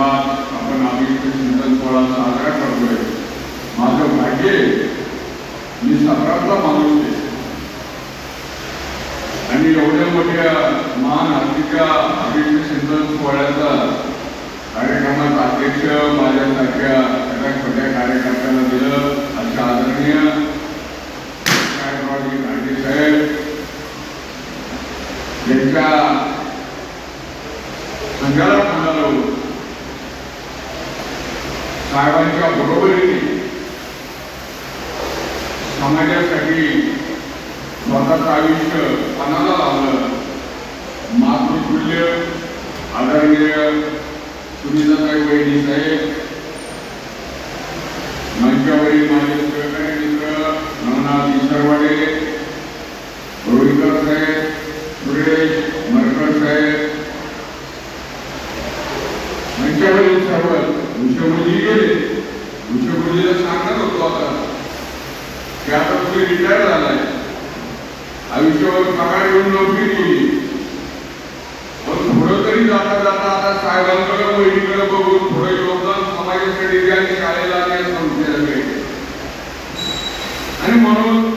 गावात आपण अभिष्ट चिंतन सोहळा साजरा करतोय माझं भाग्य आहे. मी सकाळचा माणूस आहे आणि एवढ्या मोठ्या महान हत्तीच्या अभिष्ट चिंतन सोहळ्याचा कार्यक्रमाचा अध्यक्ष माझ्यासारख्या सगळ्या छोट्या कार्यकर्त्यांना दिलं अशा आदरणीय साहेबरावजी गांधी साहेब यांच्या संघाला म्हणालो साहेबांच्या बरोबरीने समाजासाठी स्वतःचं आयुष्य पणाला लावलं मातृतुल्य आदरणीय सुनीताताई वहिनी साहेब मंचावरील माझे सहकारी मित्र नवनाथ इसरवाडे रोहिकर साहेब सुरेश मरकर साहेब. मंचावरील सर्व उच्चभुजी गेले. उच्चभुजीला सांगत होतो आता. त्यापासून रिटायर झाला. आयुष्यावर पगार नोकरी केली तरी जाता जाता आता साहेबांकडे बहिणीकडे बघून योगदान समाजासाठी द्या आणि शाळेला संस्थेला मिळते. आणि म्हणून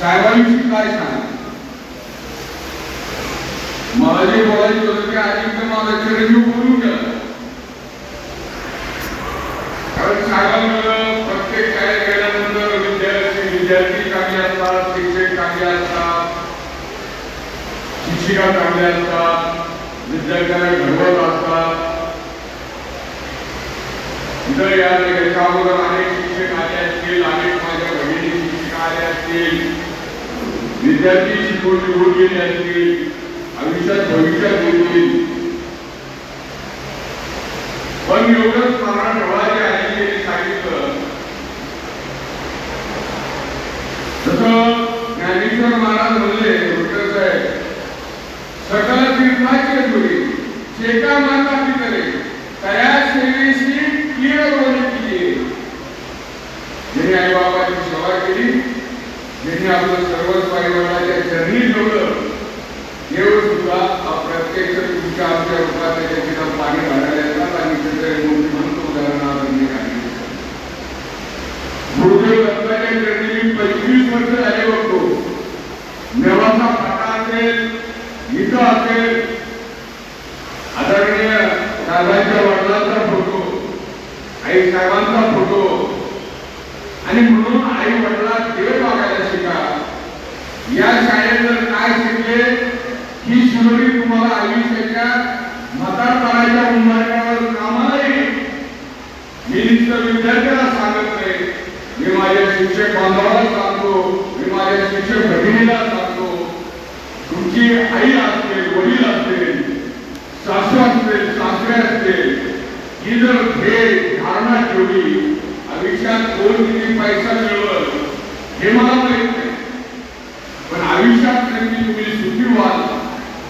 साहेबांविषयी काय सांग? मला जे बोलायचं होतं ते आधी माझा चिरंजीव बोलून गेला कारण साहेबांकडे प्रत्येक शाळेत गेल्यानंतर विद्यार्थी विद्यार्थी चांगले असतात शिक्षक चांगले असतात शिक्षिका चांगल्या असतात विद्यार्थ्यांना घडवत असतात. इतर या याच्या अगोदर अनेक शिक्षक आले असतील अनेक माझ्या बहिणी शिक्षिका आल्या असतील. विद्यार्थी शिकून निवडून गेले असतील. आयुष्यात भविष्यात येतील पण एवढंच स्मरण ठेवायचे आहे त्यांनी सांगितलं जसं ज्ञानेश्वर महाराज म्हणले डॉक्टर साहेब सकल पीठ माचे धुरी शेका माता पितरे तयास सेवेशी क्लिअर होणे केली ज्यांनी आई बाबाची सेवा केली ज्यांनी आपलं सर्वस्व आई वडिलांच्या चरणी ठेवलं देव सुद्धा प्रत्यक्ष तुमच्या आमच्या रूपात त्याच्या तिथं पाणी घालायला येतात आणि त्याचे मोठी म्हणतो उदाहरणार्थ मी सांगितलं. गुरुदेव दत्ताच्या चरणी मी पंचवीस वर्ष झाले बघतो नेवासा फाटा असेल इथं आदरणीय साहेबांच्या वडिलांचा फोटो आई साहेबांचा फोटो आणि म्हणून आई वडिला देव शिका. या शाळेत काय शिकले ही शिवरी तुम्हाला आयुष्याच्या म्हातारपणाच्या उंबरठ्यावर कामाला येईल. मी नुसतं विद्यार्थ्याला सांगत नाही. मी माझ्या शिक्षक बांधवाला सांगतो. मी माझ्या शिक्षक भगिनीला सांगतो. तुमची आई असते वडील असतील सासू असते सासरे असतील ही जर हे धारणा ठेवली. आयुष्यात कोण किती पैसा मिळवत हे मला माहीत नाही. पण आयुष्यात नक्की तुम्ही सुखी व्हाल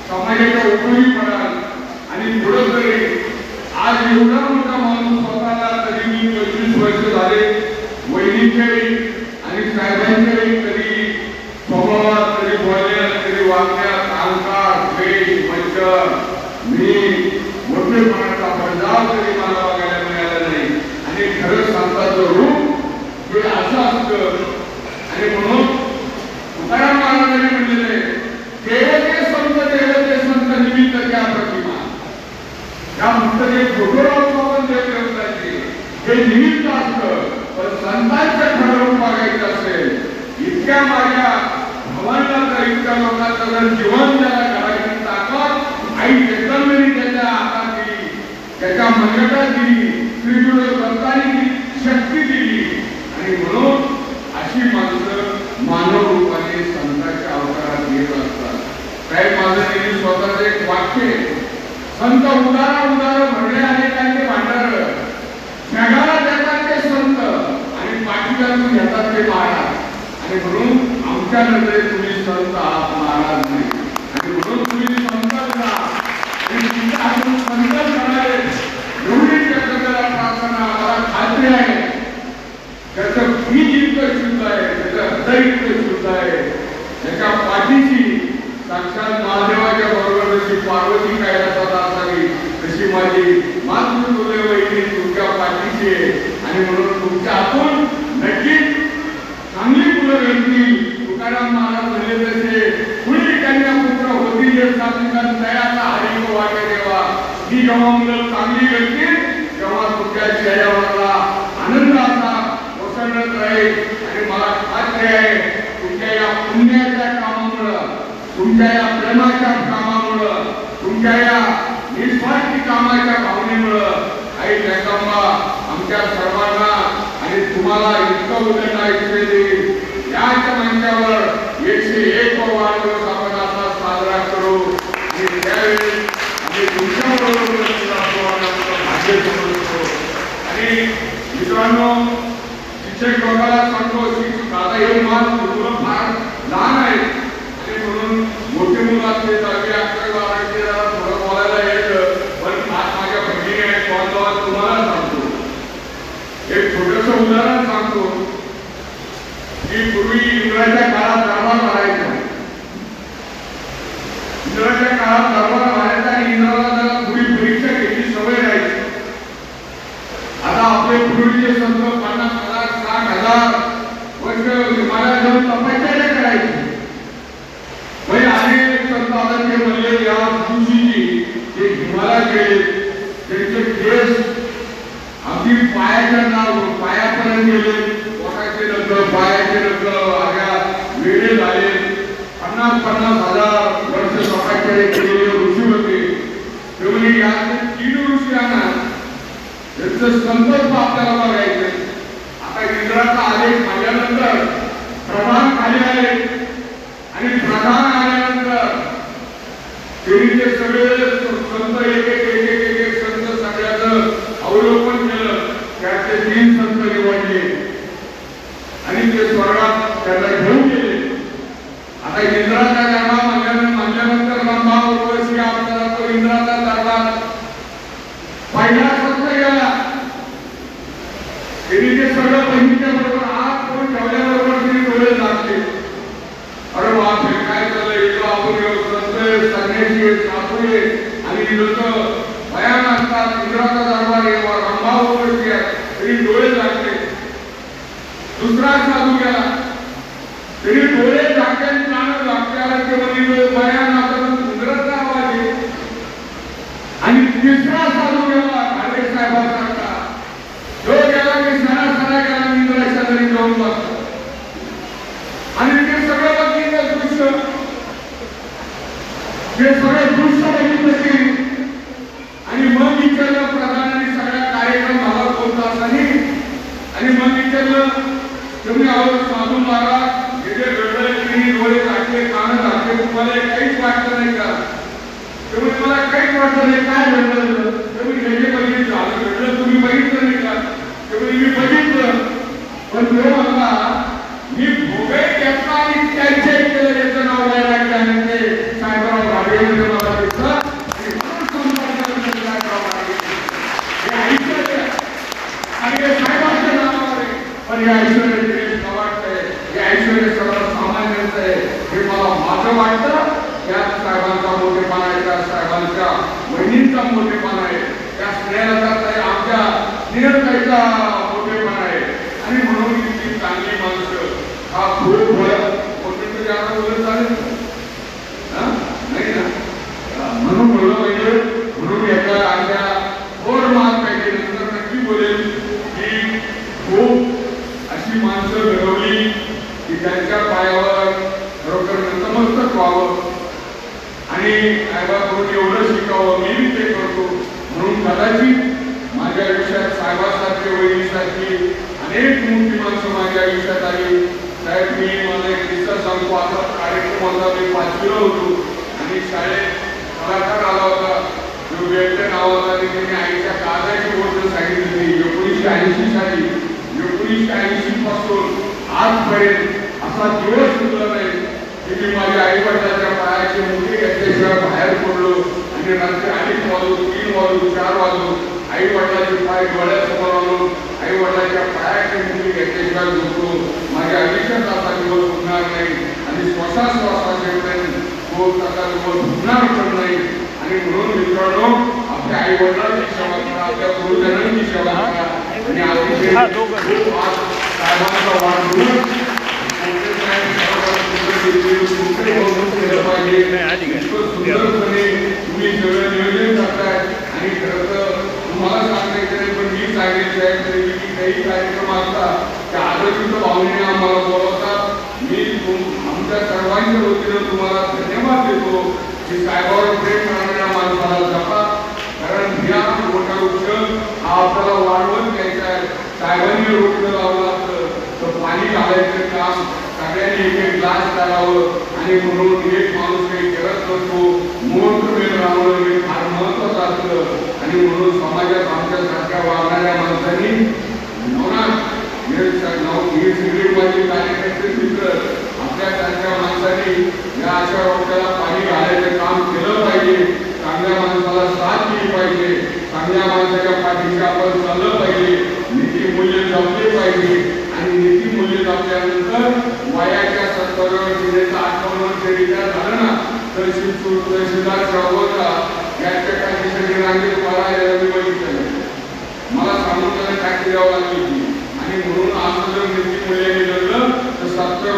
समाजाच्या उपयोगी पडाल आणि पुढं तरी आज एवढा मोठा माणूस स्वतःला तरी मी पंचवीस वर्ष झाले. वहिनीच्याही आणि साहेबांच्याही तरी स्वभावात मोठेपणाचा बदलाव तरी मला बघायला मिळाला नाही. आणि खरं सांगताचं रूप हे असं असतं. आणि म्हणून तुकाराम महाराजांनी म्हणलेले देव ते संत देव ते संत निमित्त त्या प्रतिमा या फक्त जे फोटोराव आपण देव देवताचे हे निमित्त असतं पण संतांचं खरं रूप बघायचं असेल इतक्या माझ्या भवानीला इतक्या लोकांचं जर जीवन त्याला करायची ताकद आई जगदंबेने त्याच्या हातात दिली मान्यता दिली श्री गुरु शक्ती दिली. आणि म्हणून अशी माणसं मानव रूपाने संतांच्या अवतारात येत असतात. काही माझं त्यांनी स्वतःच एक वाक्य संत उदारा उदार भरले त्यांचे भांडार जगाला देतात ते संत आणि पाठीला घेतात ते महाराज. आणि म्हणून आमच्या नजरेत तुम्ही संत आहात महाराज नाही. आणि म्हणून तुम्ही संत आणि तुमच्या हातून संत करणारे एवढी जगताला प्रार्थना आम्हाला खात्री आहे त्याचं बीज इतकं शुद्ध आहे त्याचं हृदय इतकं शुद्ध आहे त्याच्या पाठीशी साक्षात महादेवाच्या बरोबर जशी पार्वती कैलासात असावी तशी माझी माता बाकीची आहे आणि म्हणून तुमच्या हातून नक्कीच चांगली मुलं घडतील तुकाराम महाराज म्हणले तसे कुणी कन्या पुत्र होतील हे सांगून तयाचा हरी वाटे देवा ही जेव्हा मुलं चांगली घडतील तेव्हा तुमच्या चेहऱ्यावरला असा ओसंडत राहील. आणि मला खात्री आहे तुमच्या या पुण्याच्या कामामुळं तुमच्या या प्रेमाच्या कामामुळं तुमच्या या निस्वार्थी कामाच्या भावनेमुळं आई जगदंबा आमच्या सर्वांना आणि तुम्हाला इतकं उदंड ऐकले देईल. याच मंचावर एकशे एक वाढदिवस आपण असा साजरा करू. आणि त्यावेळी आणि तुमच्या आणि मित्रांनो शिक्षक लोकांना सांगतो की दादा हे मान मुलं फार लहान आहेत. आणि म्हणून मोठे मुलं असते दहावी अकरावी बारावीचे जरा थोडं बोलायला येतं पण आज माझ्या बहिणी आहे कॉल तुम्हाला सांगतो एक छोटस उदाहरण सांगतो की पूर्वी इंग्रजाच्या काळात दरबार भरायचा इंग्रजाच्या काळात दरबार भरायचा आणि इंग्रजाला जरा थोडी परीक्षा घ्यायची सवय राहायची आता आपले पूर्वीचे संत पन्नास हजार साठ हजार वर्ष हिमालयात जाऊन तपश्चर्या करायची म्हणजे अनेक संत आता ते म्हणले या तुळशीजी जे हिमालयात गेले त्यांचे केस अगदी पायाच्या नाव पायापर्यंत गेले. पोटाचे रंग पायाचे रंग आग्या वेळे झाले. पन्नास पन्नास हजार वर्ष स्वतःकडे केलेले ऋषी होते. ते म्हणजे या तीन ऋषी आणा त्यांचं संकल्प आपल्याला बघायचं आता इंद्राचा आदेश आल्यानंतर प्रधान खाली आले आणि प्रधान आल्यानंतर त्यांनी ते सगळे संत एक एक एक एक एक एक संत सगळ्याचं अवलोकन केलं त्यात ते तीन संत निवडले आणि ते स्वर्गात त्याला घेऊन गेले आता इंद्राचा दरबार म्हणल्यानंतर म्हणल्यानंतर ब्रह्मा उर्वशी आपल्याला तो इंद्राचा दरबार संत गेला ते सगळं बहिणीच्या बरोबर ठेवल्याबरोबर डोळे अरे बापरे काय चाललंय इथं आपण संत संन्यासी सासुये आणि लोक भयान असतात इंद्राचा दरबार आहे वा तरी डोळे लागले दुसरा साधू गेला तरी डोळे झाकले आणि कान झाकल्याला ते म्हणजे भयान असतात इंद्राचा आवाज आहे आणि तिसरा साधू गेला खाडे साहेबांसारखा तो गेला की सणा सणा गेला इंद्राच्या घरी जाऊन बसला आणि ते सगळं बघितलं दृश्य ते सगळं दृश्य बघितलं ते आणि मग विचारलं प्रधानाने सगळा कार्यक्रम झाला दोन तासांनी आणि मग विचारलं तुम्ही आहो साधू महाराज गेले रडले तुम्ही डोळे टाकले कान टाकले तुम्हाला काहीच वाटत नाही का? तुम्ही मला काहीच वाटत नाही. काय घडलं तुम्ही हे जे बघितलं झालं. घडलं तुम्ही बघितलं नाही का? तुम्ही मी बघितलं. पण तो म्हणला मी भोगे घेतला आणि त्यांच्या केलं त्याचं नाव वैराग्य आणि ते साहेबराव घाबरेमध्ये मला दिसलं आणि म्हणून संपर्काला मी साहेबराव घाबरे. हे ऐश्वर्य आहे. आणि हे साहेबांच्या नावावर आहे. पण हे ऐश्वर्य दिनेश पवारचं आहे हे ऐश्वर्य सर्वसामान्यांचं आहे हे मला माझं वाटतं त्याच साहेबांचा मोठेपणा आहे त्या साहेबांच्या बहिणींचा मोठेपणा आहे. त्या स्नेहलता आमच्या स्नेहताईचा मोठेपणा आहे आणि म्हणून इतकी चांगली माणसं हा खूप भय कोणी तरी आता बोलत चालेल हा? नाही ना हा, म्हणून बोललो म्हणजे म्हणून एका आमच्या थोर महात्म्याचे नंतर नक्की बोलेल की खूप अशी माणसं घडवली की त्यांच्या पायावर खरोखर नतमस्तक व्हावं आणि साहेबाकडून एवढं शिकावं मी ते करतो म्हणून कदाचित माझ्या आयुष्यात साहेबासारखे वहिनीसारखी अनेक मोठी माणसं माझ्या आयुष्यात आली. साहेब मी माझा एक किस्सा सांगतो. असा कार्यक्रम होता मी पाचवीला होतो आणि शाळेत कलाकार आला होता. जो व्यक्त नावाचा आणि त्यांनी आईच्या काळजाची गोष्ट सांगितली एकोणीसशे ऐंशी साली एकोणीसशे ऐंशी पासून आजपर्यंत असा दिवस सुद्धा नाही की मी माझ्या आईवडिलाच्या पायाचे मुठी घेतल्याशिवाय बाहेर पडलो आणि रात्री अनेक वाजू तीन वाजू चार वाजू आई वडिलांचे पाय डोळ्यासमोर आणून आई वडिलांच्या पायाचे मुठी घेतल्याशिवाय झोपलो. माझ्या आयुष्यात असा दिवस होणार नाही आणि श्वासाश्वासाचे तसा दिवस होणार पण नाही. आणि म्हणून मित्रांनो आपल्या आई वडिलांची सेवा करा आपल्या गुरुजनांची सेवा करा. आणि अतिशय हा, साहेबांचा वाढदिवस. मोठे साहेब सर्वात सुंदर दिसतील, तुमचे कौतुक केलं पाहिजे. नाही, आधी काय? इतकं सुंदरपणे तुम्ही सगळं नियोजन करताय आणि खरं तर तुम्हाला सांगायचं नाही पण मी सांगेन साहेब तरी की काही कार्यक्रम असतात त्या आदर्शित भावनेने आम्हाला बोलवतात मी आमच्या सर्वांच्या वतीनं तुम्हाला धन्यवाद देतो की साहेबावर प्रेम करणाऱ्या माणसाला जपा कारण या मोठा वृक्ष हा आपल्याला वाढवत घ्यायचा आहे साहेबांनी वृक्ष लावला असतं तर पाणी घालायचं काम सगळ्यांनी एक एक ग्लास करावं आणि म्हणून एक माणूस काही करत नसतो मुहूर्तमेढ राहणं हे फार महत्वाचं असतं आणि म्हणून समाजात आमच्यासारख्या वागणाऱ्या माणसांनी नवनाथ हे स- कार्यकर्ते मित्र आपल्यासारख्या माणसांनी या अशा वृक्षाला पाणी घालायचं काम केलं पाहिजे चांगल्या माणसाला साथ दिली पाहिजे चांगल्या माणसाच्या पाठीशी आपण चाललं पाहिजे नीतिमूल्य जपले पाहिजे आणि नीतिमूल्य जपल्यानंतर वयाच्या सत्तर वर्षाचा अठ्ठावन्न झालं ना तर शिवसूर तहसीलदार काही याला बघितलं मला सांगून त्याला काय द्यावं लागली. होती आणि म्हणून आज जर नीतिमूल्याने जगलं तर सत्तराव्या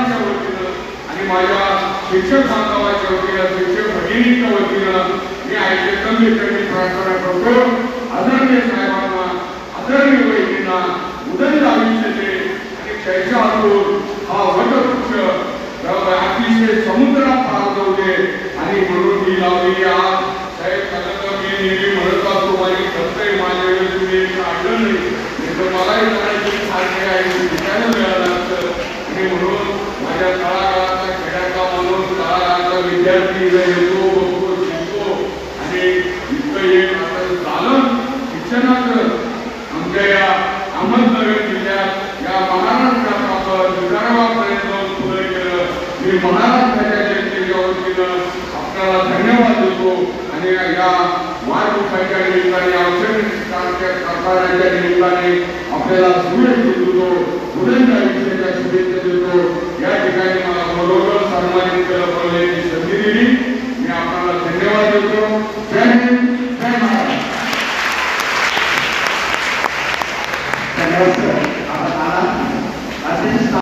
गोपाळांच्या वतीनं आणि माझ्या शिक्षक बांधवाच्या वतीनं शिक्षक भगिनीच्या वतीनं मी ऐकले कमी कमी प्रार्थना करतो. आदरणीय साहेबांना आदरणीय वहिनींना उदय आयुष्य दे आणि त्याच्या हातून हा वटवृक्ष अतिशय समुद्रात पार जाऊ दे आणि म्हणून ही लावलेली आज साहेब कदाचित मी नेहमी म्हणत असतो माझी सत्य माझ्या वेळेस तुम्ही एक काढलं नाही. तर मलाही करायची सारखे आहे ते मिळालं असतं आणि म्हणून विद्यार्थी येतो बघतो शिकतो आणि इतकं एक शिक्षणाचं आमच्या या अहमदनगर जिल्ह्यात या महाराष्ट्रात विदर्भापर्यंत पुढे केलं मी महाराष्ट्राच्या जनतेच्या वतीनं आपल्याला धन्यवाद देतो आणि या वाढदिवसाच्या निमित्ताने औषध सरकाराच्या निमित्ताने आपल्याला शुभेच्छा देतो पुढील आयुष्याच्या शुभेच्छा देतो या ठिकाणी मला बरोबर सन्मानित केलं संधी दिली. मी आपल्याला धन्यवाद देतो. जय हिंद. जय महाराज